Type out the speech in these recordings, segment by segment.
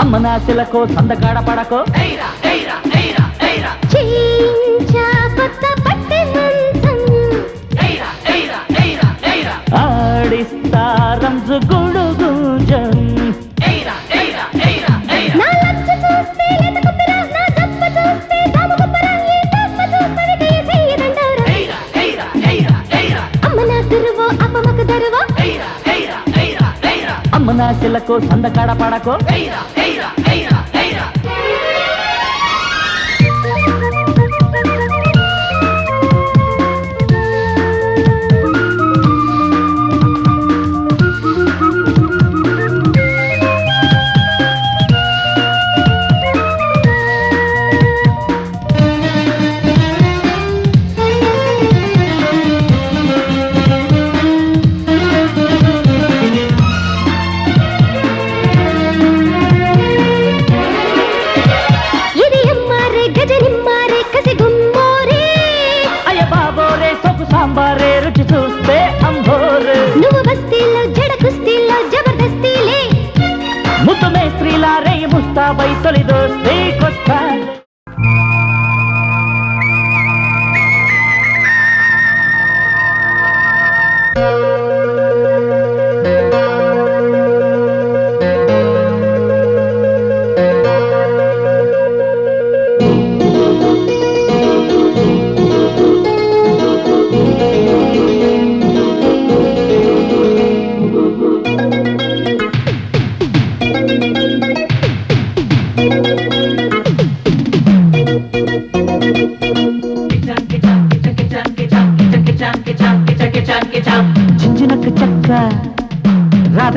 అమ్మనా శిలకో సందకాడ పడకో. అమ్మ నా శిలకు సందకాడ పడకో solidos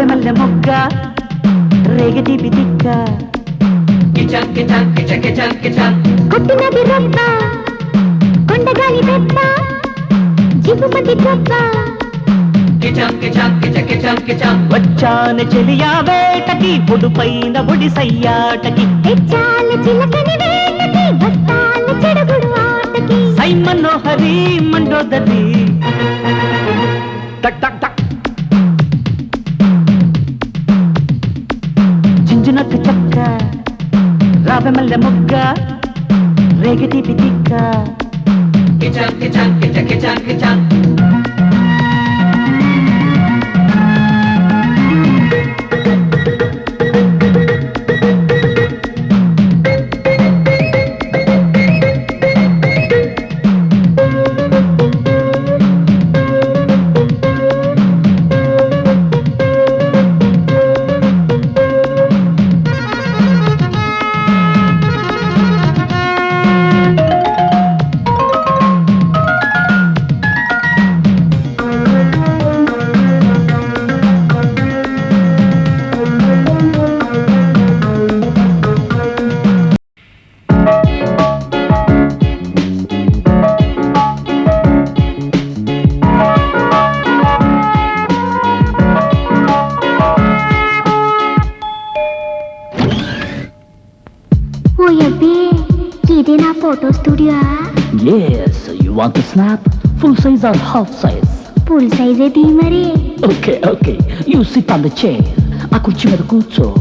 మల్లె మొగ్గ రేగటి బిదిక్క కొట్టినది రొప్ప కొండగాలి పెద్ద జివ్వుమంది గొప్ప వచ్చాన చెలియా వేటకి పొడుపైన బుడి సయ్యాటకి తెచ్చాల చిలకని వేటకి బస్తాల చెడుగుడు ఆటకి. సై మనోహరి మండోదరి. టక్ టక్ టక్ చించునక్క చక్క తిక్క. Kitchen kitchen కిచ kitchen kitchen. Photo studio Yes, you want to snap? Full size or half size? Full సైజే తీ మరి Okay, okay. You sit on the chair. ఆ కుర్చీ మీద కూర్చో.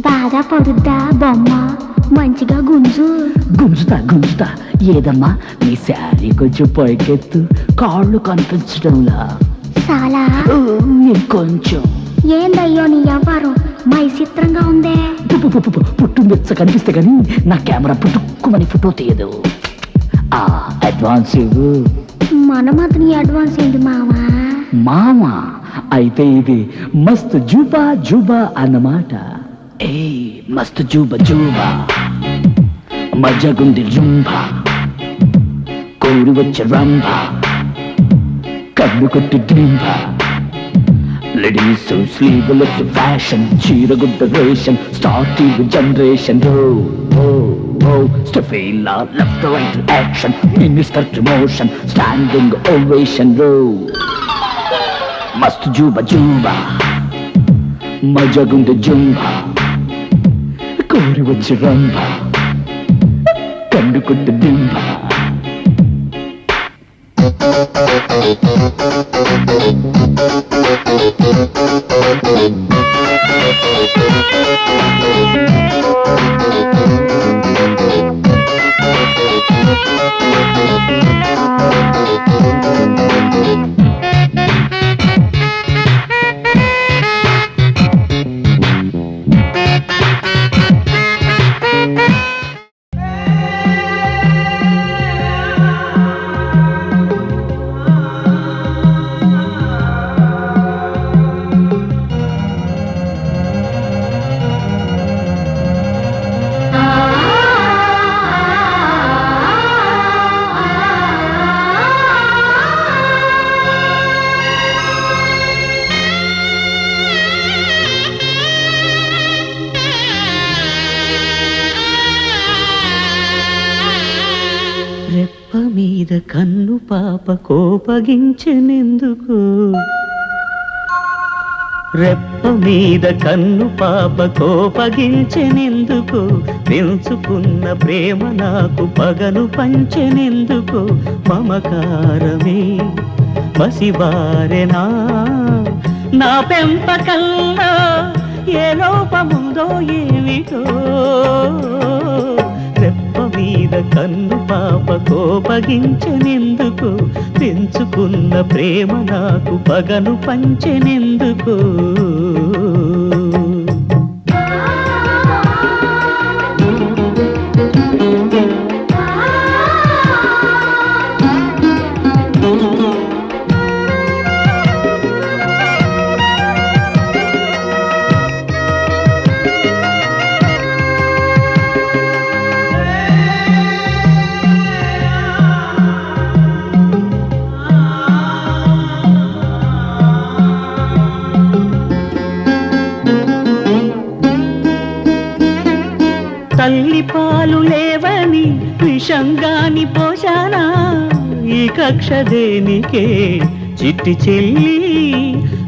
బాగా పడుద్దా బొమ్మ? మంచిగా గుంజు. గుంజుతా గుంజుతా. ఏదమ్మా? నీ శారీ కొంచెం పైకెత్తు కాళ్ళు కనిపించడంలా. చాలా. ఇంకొంచెం. ఏందయ్యో నీ వ్యవహారం మై చిత్రంగా ఉందే. పుట్టు మెచ్చ కనిపిస్తే గానీ నా కెమెరా పుట్టుక్కుమని ఫోటో తీయదు. ఆ అడ్వాన్స్ ఇవ్వు మనమతని అడ్వాన్స్ ఏంటి మావా? మామా అయితే ఇది మస్త్ జూబా జూబా అన్నమాట. ఏ మస్త్ జూబా జూబా. మజగుంది రుంబా కోరి వచ్చే రంభ. కన్ను కొట్టి డింబ లేడీస్ స్లీవ్లెస్ ఫ్యాషన్ చీరగుడ్డ రేషన్ స్టార్ట్ జనరేషన్ రో ఓ ఓ స్టెఫీలా left right action minister promotion standing ovation రో మస్తు జూబ జూబ మజగుంది జుంబ కోరి వచ్చి రంభ కండుకుంది డింబ Thank నన్ను పాప కోపగించనెందుకు రెప్ప మీద కన్ను పాప కోపగించెనెందుకు పెంచుకున్న ప్రేమ నాకు పగను పంచెనెందుకు? మమకారమే పసివారెనా? నా పెంపకల్లో ఏ లోపముందో ఏమిటో? మీద కన్ను పాప కోపగించెనెందుకు పెంచుకున్న ప్రేమ నాకు పగను పంచెనెందుకు. పాలు లేవని విషంగాని పోషానా ఈ కక్ష దేనికే? చిట్టి చెల్లి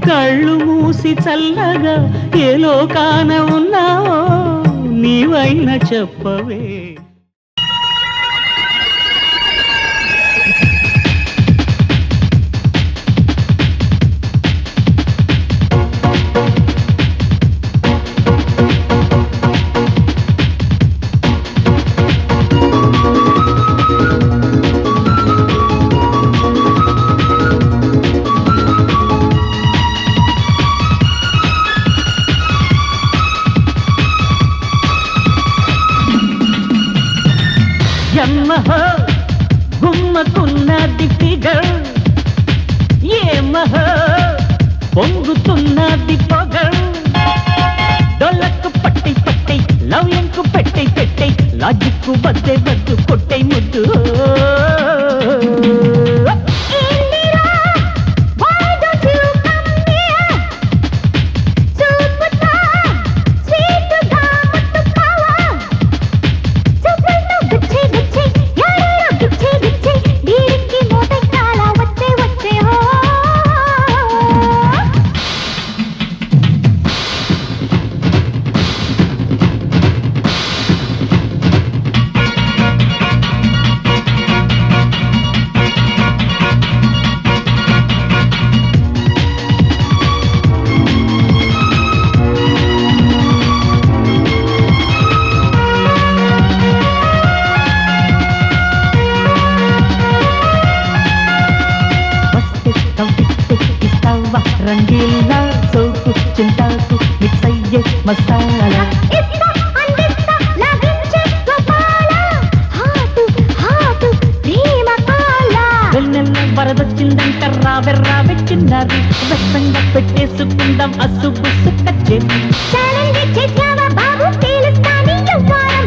కళ్ళు మూసి చల్లగా ఏ లోకాన ఉన్నావో నీవైన చెప్పవే. ఎమ్మహ గుమ్మకున్నది ఫిగర్ ఏ ఏమహ? పొంగుతున్నది పొగర్ డొలకు పట్టి పట్టి లవ్యంకు పెట్టి పెట్టి లాజిక్కు బద్దే బద్దు కొట్టై ముద్దు. ప్రేమ కాల వెన్నెల వరదొచ్చిందంట రావెర్రా వెచ్చిన్నారు వెచ్చంగా పెట్టేసుకుందాం అసు బుసు కచ్చేసి ఛాలెంజ్ చేసా